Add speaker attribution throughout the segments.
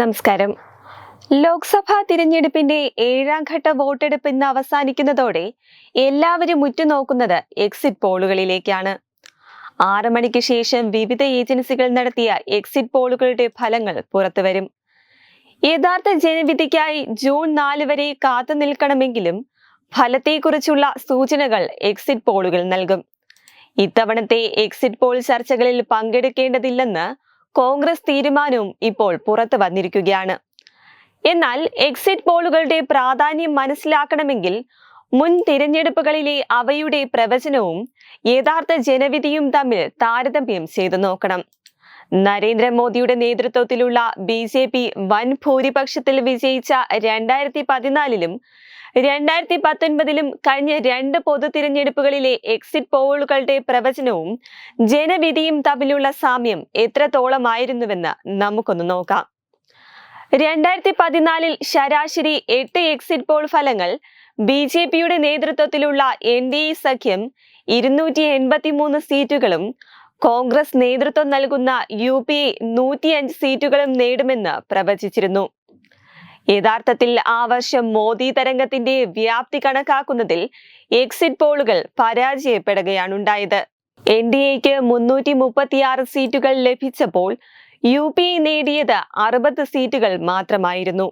Speaker 1: നമസ്കാരം. ലോക്സഭാ തിരഞ്ഞെടുപ്പിന്റെ ഏഴാം ഘട്ട വോട്ടെടുപ്പ് ഇന്ന് അവസാനിക്കുന്നതോടെ എല്ലാവരും ഉറ്റുനോക്കുന്നത് എക്സിറ്റ് പോളുകളിലേക്കാണ്. ആറ് മണിക്ക് ശേഷം വിവിധ ഏജൻസികൾ നടത്തിയ എക്സിറ്റ് പോളുകളുടെ ഫലങ്ങൾ പുറത്തുവരും. യഥാർത്ഥ ജനവിധിക്കായി ജൂൺ നാല് വരെ കാത്തു നിൽക്കണമെങ്കിലും ഫലത്തെക്കുറിച്ചുള്ള സൂചനകൾ എക്സിറ്റ് പോളുകൾ നൽകും. ഇത്തവണത്തെ എക്സിറ്റ് പോൾ ചർച്ചകളിൽ പങ്കെടുക്കേണ്ടതില്ലെന്ന് കോൺഗ്രസ് തീരുമാനവും ഇപ്പോൾ പുറത്തു വന്നിരിക്കുകയാണ്. എന്നാൽ എക്സിറ്റ് പോളുകളുടെ പ്രാധാന്യം മനസ്സിലാക്കണമെങ്കിൽ മുൻ തിരഞ്ഞെടുപ്പുകളിലെ അവയുടെ പ്രവചനവും യഥാർത്ഥ ജനവിധിയും തമ്മിൽ താരതമ്യം ചെയ്തു നോക്കണം. നരേന്ദ്രമോദിയുടെ നേതൃത്വത്തിലുള്ള ബി ജെ പി വൻ ഭൂരിപക്ഷത്തിൽ വിജയിച്ച രണ്ടായിരത്തി പതിനാലിലും രണ്ടായിരത്തി പത്തൊൻപതിലും കഴിഞ്ഞ രണ്ട് പൊതു തിരഞ്ഞെടുപ്പുകളിലെ എക്സിറ്റ് പോളുകളുടെ പ്രവചനവും ജനവിധിയും തമ്മിലുള്ള സാമ്യം എത്രത്തോളമായിരുന്നുവെന്ന് നമുക്കൊന്ന് നോക്കാം. രണ്ടായിരത്തി പതിനാലിൽ ശരാശരി എട്ട് എക്സിറ്റ് പോൾ ഫലങ്ങൾ ബി ജെ പിയുടെ നേതൃത്വത്തിലുള്ള എൻ ഡി എ സഖ്യം ഇരുന്നൂറ്റി എൺപത്തി മൂന്ന് സീറ്റുകളും കോൺഗ്രസ് നേതൃത്വം നൽകുന്ന യു പി നൂറ്റിയഞ്ച് സീറ്റുകളും നേടുമെന്ന് പ്രവചിച്ചിരുന്നു. യഥാർത്ഥത്തിൽ ആ വർഷം മോദി തരംഗത്തിന്റെ വ്യാപ്തി കണക്കാക്കുന്നതിൽ എക്സിറ്റ് പോളുകൾ പരാജയപ്പെടുകയാണുണ്ടായത്. എൻ ഡി എക്ക് മുന്നൂറ്റി മുപ്പത്തിയാറ് സീറ്റുകൾ ലഭിച്ചപ്പോൾ യു പി നേടിയത് അറുപത് സീറ്റുകൾ മാത്രമായിരുന്നു.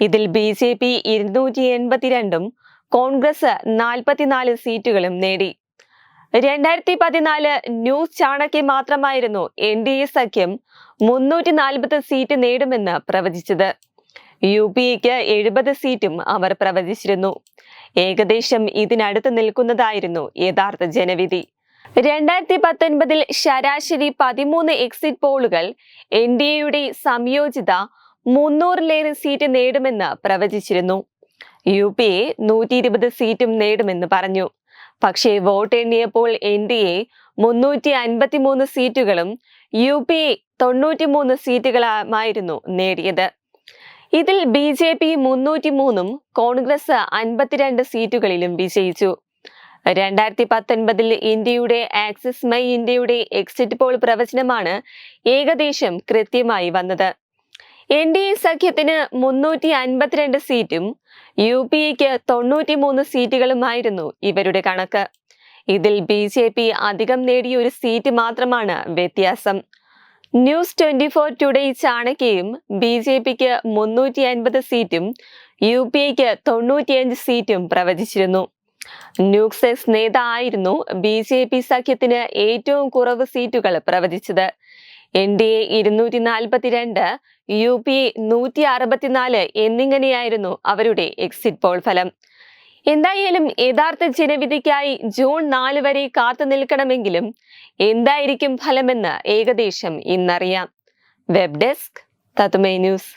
Speaker 1: ഇതിൽ ബി ജെ പി ഇരുന്നൂറ്റി എൺപത്തിരണ്ടും കോൺഗ്രസ് നാൽപ്പത്തിനാല് സീറ്റുകളും നേടി. രണ്ടായിരത്തി പതിനാല് ന്യൂസ് ചാണക്യം മാത്രമായിരുന്നു എൻ ഡി എ സഖ്യം മുന്നൂറ്റി നാൽപ്പത് സീറ്റ് നേടുമെന്ന് പ്രവചിച്ചത്. യു പി എക്ക് എഴുപത് സീറ്റും അവർ പ്രവചിച്ചിരുന്നു. ഏകദേശം ഇതിനടുത്ത് നിൽക്കുന്നതായിരുന്നു യഥാർത്ഥ ജനവിധി. രണ്ടായിരത്തി പത്തൊൻപതിൽ ശരാശരി പതിമൂന്ന് എക്സിറ്റ് പോളുകൾ എൻ ഡി എയുടെ സംയോജിത മുന്നൂറിലേറെ സീറ്റ് നേടുമെന്ന് പ്രവചിച്ചിരുന്നു. യു പി എ നൂറ്റി ഇരുപത് സീറ്റും നേടുമെന്ന് പറഞ്ഞു. പക്ഷേ വോട്ട് എണ്ണിയപ്പോൾ എൻ ഡി എ മുന്നൂറ്റി അൻപത്തി മൂന്ന് സീറ്റുകളും യു പി തൊണ്ണൂറ്റിമൂന്ന് സീറ്റുകളുമായിരുന്നു നേടിയത്. ഇതിൽ ബി ജെ പി മുന്നൂറ്റി മൂന്നും കോൺഗ്രസ് അൻപത്തിരണ്ട് സീറ്റുകളിലും വിജയിച്ചു. രണ്ടായിരത്തി പത്തൊൻപതിൽ ഇന്ത്യയുടെ ആക്സിസ് മൈ ഇന്ത്യയുടെ എക്സിറ്റ് പോൾ പ്രവചനമാണ് ഏകദേശം കൃത്യമായി വന്നത്. എൻ ഡി എ സഖ്യത്തിന് മുന്നൂറ്റി അൻപത്തിരണ്ട് സീറ്റും യു പി എക്ക് തൊണ്ണൂറ്റി മൂന്ന് സീറ്റുകളുമായിരുന്നു ഇവരുടെ കണക്ക്. ഇതിൽ ബി ജെ പി അധികം നേടിയ ഒരു സീറ്റ് മാത്രമാണ് വ്യത്യാസം. ന്യൂസ് ട്വന്റി ഫോർ ടുഡേ ചാണക്യയും ബി ജെ പിക്ക് മുന്നൂറ്റി അൻപത് സീറ്റും യു പി എക്ക് തൊണ്ണൂറ്റിയഞ്ച് സീറ്റും പ്രവചിച്ചിരുന്നു. ന്യൂക്സെസ് നേതായിരുന്നു ബി ജെ പി സഖ്യത്തിന് ഏറ്റവും കുറവ് സീറ്റുകൾ പ്രവചിച്ചത്. എൻ ഡി എ ഇരുന്നൂറ്റി നാൽപ്പത്തിരണ്ട് യു പി എ നൂറ്റി അറുപത്തിനാല് എന്നിങ്ങനെയായിരുന്നു അവരുടെ എക്സിറ്റ് പോൾ ഫലം. എന്തായാലും യഥാർത്ഥ ജനവിധിക്കായി ജൂൺ നാല് വരെ കാത്തു നിൽക്കണമെങ്കിലും എന്തായിരിക്കും ഫലമെന്ന് ഏകദേശം ഇന്നറിയാം. വെബ് ഡെസ്ക് തത്തുമേ ന്യൂസ്